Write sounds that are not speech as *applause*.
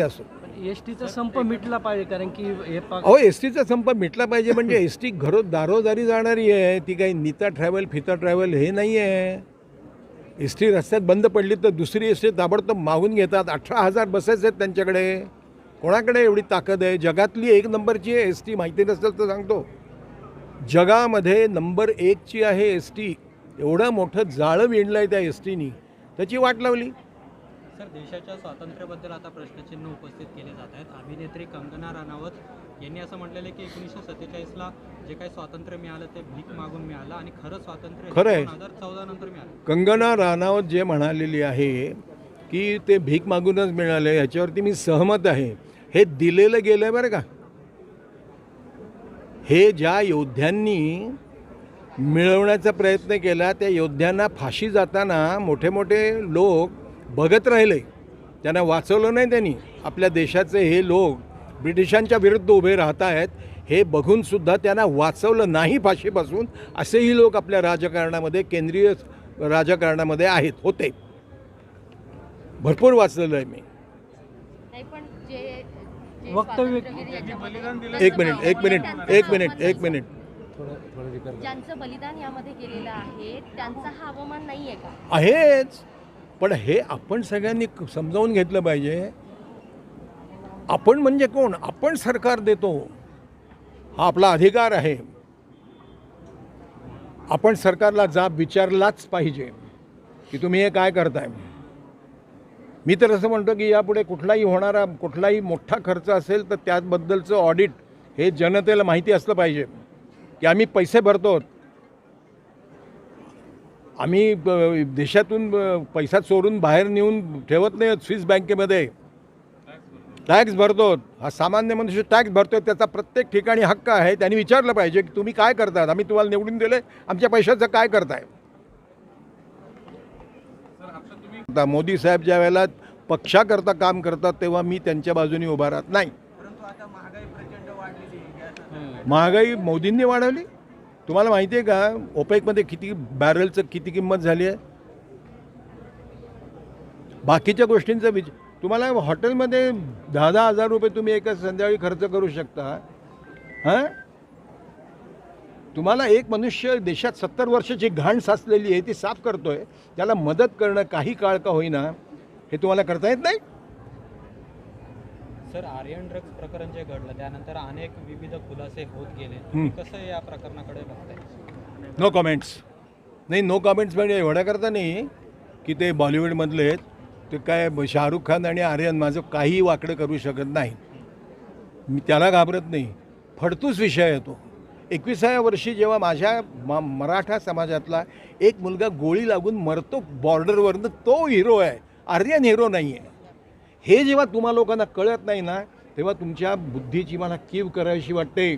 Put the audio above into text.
असो. एस टीचा संप मिटला पाहिजे कारण की हे अहो एस टीचा संप मिटला पाहिजे म्हणजे *laughs* एस टी घरो दारोदारी जाणारी आहे ती काही नीता ट्रॅव्हल फिता ट्रॅव्हल हे नाही आहे. एस टी रस्त्यात बंद पडली तर दुसरी एस टी ताबडतोब मागून घेतात. अठरा हजार बसेस आहेत त्यांच्याकडे. कोणाकडे एवढी ताकद आहे? जगातली एक नंबरची आहे एस टी माहिती नसेल तर सांगतो. जगामध्ये नंबर एकची आहे एस टी एवढं मोठं जाळं विणलं आहे त्या एस टीनी त्याची वाट लावली. सर देशाच्या स्वातंत्र्याबद्दल आता प्रश्नचिन्ह उपस्थित केले जात आहेत. अभिनेत्री कंगना राणावत यांनी असं म्हटलेलं की एकोणीसशे सत्तेचाळीसला जे काही स्वातंत्र्य मिळालं ते भीक मागून मिळालं आणि खरं स्वातंत्र्य खरं आहे. दोन हजार चौदा नंतर मिळालं. कंगना राणावत जे म्हणालेली आहे की ते भीक मागूनच मिळाले ह्याच्यावरती मी सहमत आहे. हे दिलेलं गेलं बरं का? हे ज्या योद्ध्यांनी मिळवण्याचा प्रयत्न केला त्या योद्ध्यांना फाशी जाताना मोठे मोठे लोक बघत राहिले त्यांना वाचवलं नाही त्यांनी आपल्या देशाचे हे लोक ब्रिटिशांच्या विरुद्ध उभे राहत आहेत हे बघूनसुद्धा त्यांना वाचवलं नाही फाशीपासून असेही लोक आपल्या राजकारणामध्ये केंद्रीय राजकारणामध्ये आहेत होते. भरपूर वाचलेलं आहे मी. नाही पण जे जे वक्तव्य- एक मिनिट एक मिनिट एक मिनिट एक मिनिट. ज्यांचं बलिदान यामध्ये केलेलं आहे त्यांचा हा अवमान नाही आहे का? आहेच. पण हे आपण सगळ्यांनी समजावून घेतलं पाहिजे. आपण म्हणजे कोण? आपण सरकार देतो. हा आपला अधिकार आहे. आपण सरकारला जाब विचारलाच पाहिजे. की तुम्ही हे काय करताय? मी तर असं म्हणतो की यापुढे कुठलाही होणारा कुठलाही मोठा खर्च असेल तर त्याबद्दलचं ऑडिट हे जनतेला माहिती असलं पाहिजे. की आम्ही पैसे भरतो आम्ही देशातून पैसा चोरून बाहेर नेऊन ठेवत नाही स्विस बँकेमध्ये. टॅक्स भरतो. हा सामान्य मनुष्य टॅक्स भरतो त्याचा प्रत्येक ठिकाणी हक्क आहे. त्यांनी विचारलं पाहिजे की तुम्ही काय करतात? आम्ही तुम्हाला निवडून दिले आमच्या पैशाचं काय करताय? आता मोदी साहेब ज्या वेळेला पक्षाकरता काम करतात तेव्हा मी त्यांच्या बाजूने उभा राहत नाही. महागाई मोदींनी वाढवली? तुम्हाला माहिती आहे का? ओपेकमध्ये किती बॅरलचं किती किंमत झाली आहे? बाकीच्या गोष्टींचा विच तुम्हाला हॉटेलमध्ये दहा दहा हजार रुपये तुम्ही एका संध्याकाळी खर्च करू शकता. हां? तुम्हाला एक मनुष्य देशात सत्तर वर्षाची घाण साचलेली आहे ती साफ करतोय. त्याला मदत करणं काही काळ का होईना हे तुम्हाला करता येत नाही? सर आर्यन ड्रग्ज प्रकरण जे घडलं त्यानंतर अनेक विविध खुलासे होत गेले. कसं या प्रकरणाकडे बघताय? नो कमेंट्स नाही नो कमेंट्स म्हणजे एवढ्या करता नाही की ते बॉलिवूडमधले आहेत. ते काय शाहरुख खान आणि आर्यन माझं काही वाकडं करू शकत नाही. मी त्याला घाबरत नाही. फडतूस विषय आहे तो. एकविसाव्या वर्षी जेव्हा माझ्या म मराठा समाजातला एक मुलगा गोळी लागून मरतो बॉर्डरवरनं तो हिरो आहे. आर्यन हिरो नाही आहे हे जेव्हा तुम्हा लोकांना कळत नाही ना तेव्हा तुमच्या बुद्धीची मला कीव करायची वाटते.